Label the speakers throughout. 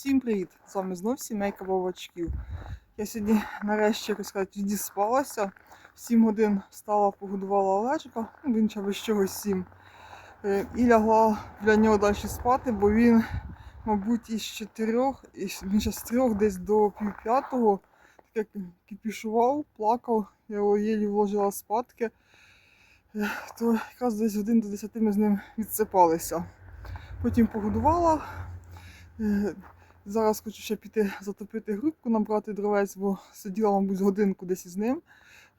Speaker 1: Всім привіт! З вами знов сімейка Вовочків. Я сьогодні нарешті як сказати, відіспалася. В 7 годин встала, погодувала Олежика, ну він без чогось 7. Е, І лягла для нього далі спати, бо він, мабуть, із 4, із- він ще з 3 десь до пів п'ятого таке кипішував, плакав, я його єлі вложила спадки. Е, То якраз десь годин до 10 ми з ним відсипалися. Потім погодувала. Зараз хочу ще піти затопити грубку, набрати дровець, бо сиділа, мабуть, годинку десь із ним,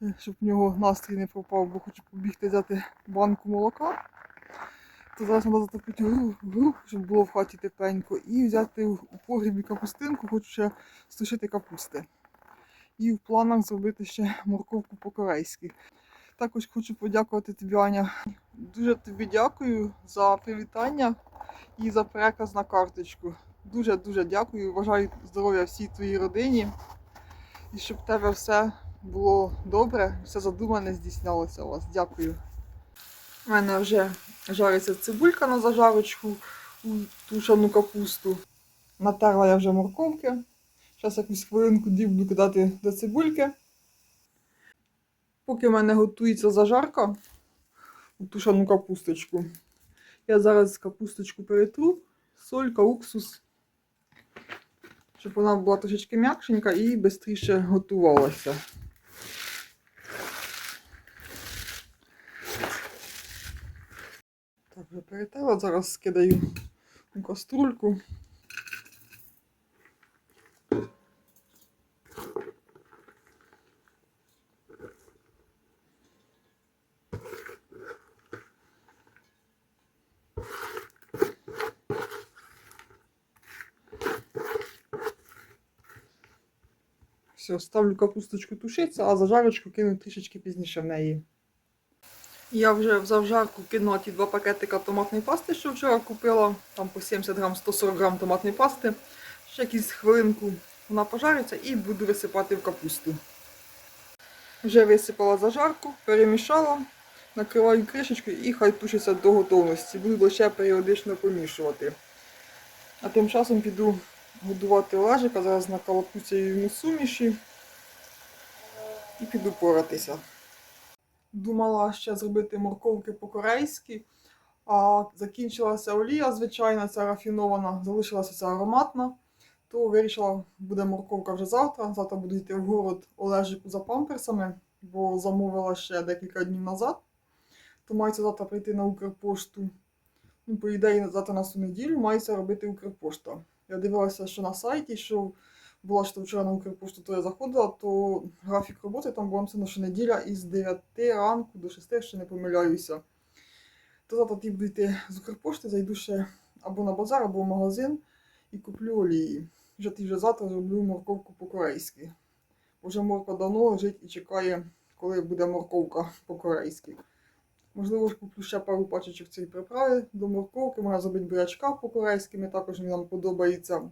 Speaker 1: е, щоб в нього настрій не пропав, бо хочу побігти взяти банку молока. То зараз треба затопити гру- грубку, щоб було в хаті тепленько, і взяти у погрібі капустинку, хочу ще стушити капусти. І в планах зробити ще морковку по-корейськи. Також хочу подякувати тобі, Аня. Дуже тобі дякую за привітання і за переказ на карточку. Дуже-дуже дякую. Бажаю здоров'я всій твоїй родині. І щоб в тебе все було добре, все задумане здійснялося у вас. Дякую. У мене вже жариться цибулька на зажарочку у тушену капусту. Натерла я вже морковки. Зараз якусь хвилинку дві буду кидати до цибульки. Поки в мене готується зажарка у тушену капусточку, я зараз капусточку перетру, солька, уксус, щоб вона була трошечки м'якшенька і швидше готувалася. Так, вже перетерла, зараз скидаю у каструльку. Все, ставлю капусточку тушиться, а зажарочку кину трішечки пізніше в неї. Я вже в завжарку кинула ті два пакетика томатної пасти, що вчора купила. Там по 70 грам, 140 грам томатної пасти. Ще якусь хвилинку вона пожариться і буду висипати в капусту. Вже висипала зажарку, перемішала, накриваю кришечкою і хай тушиться до готовності. Буду лише періодично помішувати. А тим часом піду годувати Олежика, зараз накалапуся йому суміші і піду поратися. Думала ще зробити морковки по-корейськи, а закінчилася олія, звичайна, ця рафінована, залишилася ця ароматна. То вирішила, буде морковка вже завтра. Завтра буду йти в город Олежику за памперсами, бо замовила ще декілька днів назад. То мається завтра прийти на Укрпошту. Ну, по ідеї, завтра на цю неділю мається робити Укрпошта. Я дивилася, що на сайті, що була що вчора на Укрпошту, то я заходила, то графік роботи там була написано, що неділя із 9 ранку до 6, якщо не помиляюся. То завтра ті буду йти з Укрпошти, зайду ще або на базар, або в магазин і куплю олії. Вже ті вже завтра зроблю морковку по-корейськи. Бо Вже морква давно лежить і чекає, коли буде морковка по-корейськи. Можливо, куплю ще пару пачечок цієї приправи до морковки, можна зробити бурячка по-корейськи, мені також він нам подобається.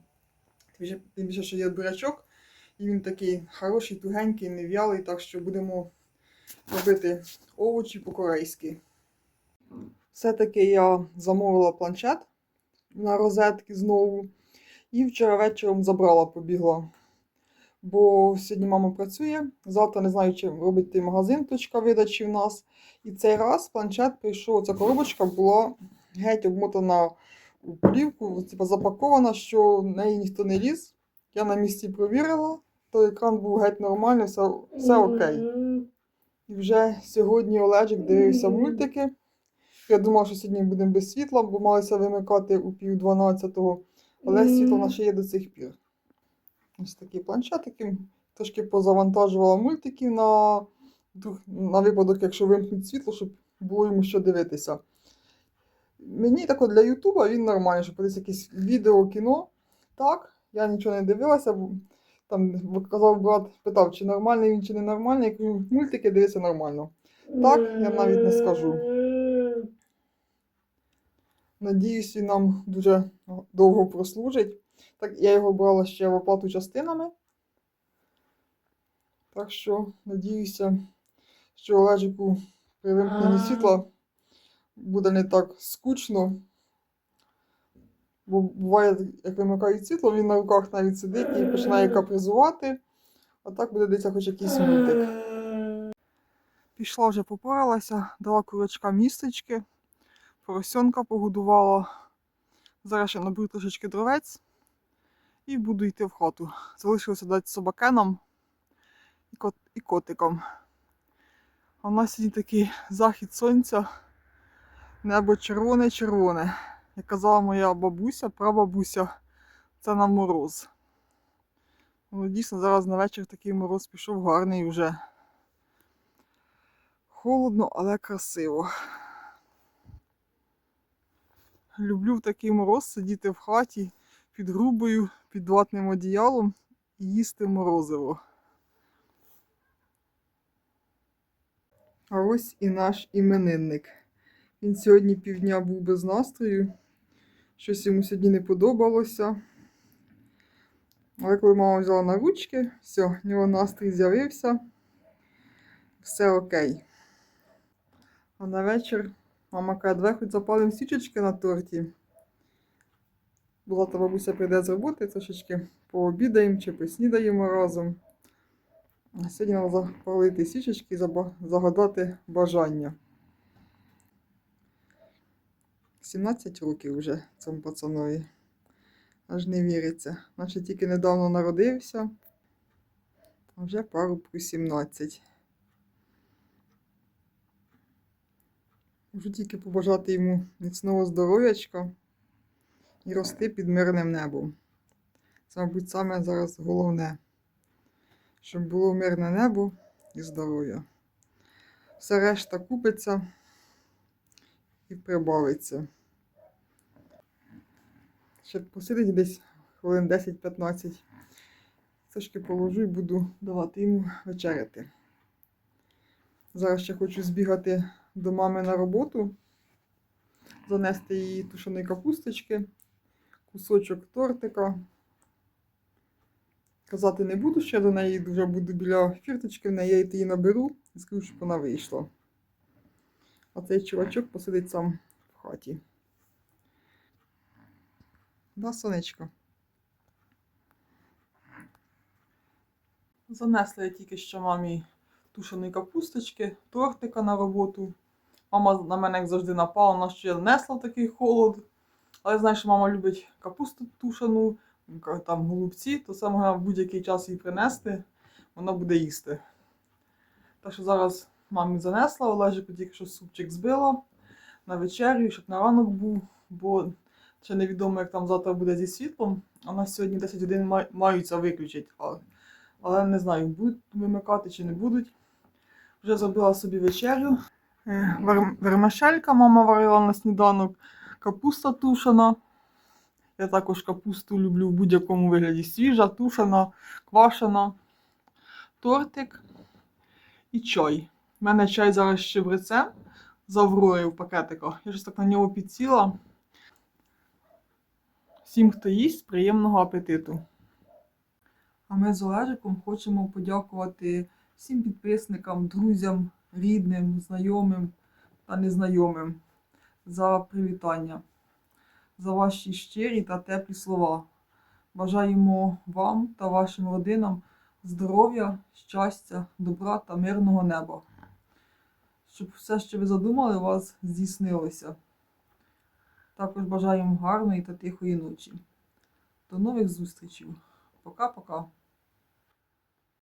Speaker 1: Тим більше, що є бурячок, і він такий хороший, тугенький, нев'ялий, так що будемо робити овочі по-корейськи. Все-таки я замовила планшет на розетки знову. І вчора вечором забрала, побігла. Бо сьогодні мама працює. Завтра не знаю, чи робить той магазин точка видачі в нас. І цей раз планшет прийшов, ця коробочка була геть обмотана у плівку, типу, запакована, що в неї ніхто не ліз. Я на місці провірила, то екран був геть нормальний, все, все окей. І вже сьогодні Олежик дивився мультики. Я думала, що сьогодні будемо без світла, бо малися вимикати у пів дванадцятого, але світло наше є до цих пір. Ось такі планшетики. Трошки позавантажувала мультиків на, на випадок, якщо вимкнуть світло, щоб було йому що дивитися. Мені так для Ютуба він нормальний, щоб подивитися якесь відео, кіно. Так, я нічого не дивилася, бо там казав брат, питав, чи нормальний він, чи не нормальний. Я кажу, мультики дивиться нормально. Так, я навіть не скажу. Надіюсь, він нам дуже довго прослужить. Так, я його брала ще в оплату частинами. Так що, надіюся, що Олежику при вимкненні світла буде не так скучно. Бо буває, як вимикають світло, він на руках навіть сидить і починає капризувати. А так буде дивитися хоч якийсь мультик. Пішла вже попаралася, дала курочка містечки, поросенка погодувала. Зараз ще наберу трошечки дровець і буду йти в хату. Залишилося дати собакенам і, кот, і котикам. А в нас сьогодні такий захід сонця, небо червоне-червоне. Як казала моя бабуся, прабабуся, це на мороз. Ну, дійсно, зараз на вечір такий мороз пішов гарний вже. Холодно, але красиво. Люблю в такий мороз сидіти в хаті під грубою, під ватним одіялом і їсти морозиво. А ось і наш іменинник. Він сьогодні півдня був без настрою. Щось йому сьогодні не подобалося. Але коли мама взяла на ручки, все, в нього настрій з'явився. Все окей. А на вечір мама каже, давай хоч запалимо свічечки на торті. Була та бабуся прийде з роботи, трошечки пообідаємо чи поснідаємо разом. Сьогодні треба запалити свічечки і загадати бажання. 17 років вже цьому пацанові. Аж не віриться. Наче тільки недавно народився, а вже пару по 17. Можу тільки побажати йому міцного здоров'ячка і рости під мирним небом. Це, мабуть, саме зараз головне, щоб було мирне небо і здоров'я. Все решта купиться і прибавиться. Ще посидить десь хвилин 10-15. Трошки положу і буду давати йому вечеряти. Зараз ще хочу збігати до мами на роботу, занести їй тушеної капусточки, кусочок тортика. Казати не буду, що я до неї йду, вже буду біля фірточки, в неї я її наберу і скажу, щоб вона вийшла. А цей чувачок посидить сам в хаті. Да, сонечко. Занесла я тільки що мамі тушеної капусточки, тортика на роботу. Мама на мене, як завжди, напала, вона ще несла такий холод. Але я знаю, що мама любить капусту тушену, ка- там голубці, то це можна в будь-який час їй принести, вона буде їсти. Так що зараз мамі занесла, Олежику тільки що супчик збила на вечерю, щоб на ранок був, бо ще невідомо, як там завтра буде зі світлом. А на сьогодні 10 годин ма- маються виключити. Але, не знаю, будуть вимикати чи не будуть. Вже зробила собі вечерю. Е, вер- Вермишелька мама варила на сніданок, капуста тушена. Я також капусту люблю в будь-якому вигляді. Свіжа, тушена, квашена, тортик і чай. У мене чай зараз ще в з Авророю в пакетиках. Я щось так на нього підсіла. Всім, хто їсть, приємного апетиту. А ми з Олежиком хочемо подякувати всім підписникам, друзям, рідним, знайомим та незнайомим за привітання, за ваші щирі та теплі слова. Бажаємо вам та вашим родинам здоров'я, щастя, добра та мирного неба. Щоб все, що ви задумали, у вас здійснилося. Також бажаємо гарної та тихої ночі. До нових зустрічей. Пока-пока.